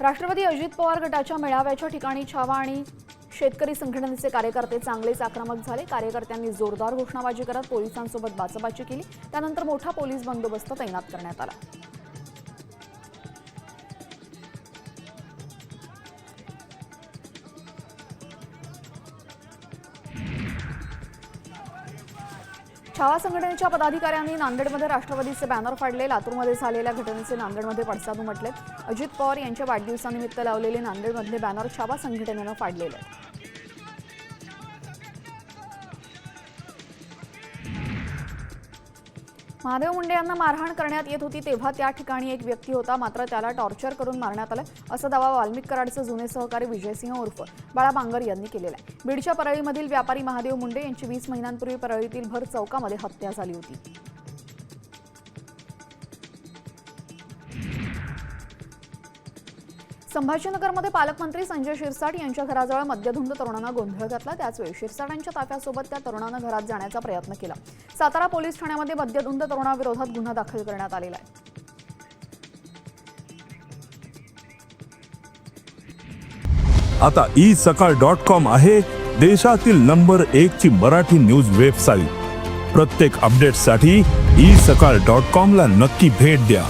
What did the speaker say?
राष्ट्रवादी अजित पवार गटाच्या मेळाव्याच्या ठिकाणी छावा आणि शेतकरी संघटनेचे कार्यकर्ते चांगलेच आक्रमक झाले. कार्यकर्त्यांनी जोरदार घोषणाबाजी करत पोलिसांसोबत बाचाबाची केली. त्यानंतर मोठा पोलीस बंदोबस्त तैनात करण्यात आला. छावा संघटनेच्या पदाधिकाऱ्यांनी नांदेडमध्ये राष्ट्रवादीचे बॅनर फाडले. लातूरमध्ये झालेल्या घटनेचे नांदेडमध्ये पडसाद उमटले अजित पवार यांच्या वाढदिवसानिमित्त लावलेले नांदेडमधले बॅनर छावा संघटनेनं फाडलेले महादेव मुंडे यांना मारहाण करण्यात येत होती तेव्हा त्या ठिकाणी एक व्यक्ती होता. मात्र त्याला टॉर्चर करून मारण्यात आलं. असा दावा वाल्मिक कराडचे जुने सहकारी विजयसिंह उर्फ बाळा बांगर यांनी केलेला आहे. बीडच्या परळीमधील व्यापारी महादेव मुंडे यांची वीस महिन्यांपूर्वी परळीतील भर चौकामध्ये हत्या झाली होती. संभाजीनगरमध्ये पालकमंत्री संजय शिरसाट यांच्या घराजवळ मद्यधुंद तरुणांना गोंधळ घातला. त्याचवेळी शिरसाटांच्या ताफ्यासोबत त्या तरुणानं घरात जाण्याचा प्रयत्न केला. सातारा पोलीस ठाण्यामध्ये मद्यधुंद तरुणाविरोधात गुन्हा दाखल करण्यात आलेला आहे. आता ई सकाळ डॉट कॉम आहे देशातील नंबर एक ची मराठी न्यूज वेबसाईट. प्रत्येक अपडेटसाठी ई सकाळ डॉट कॉम ला नक्की भेट द्या.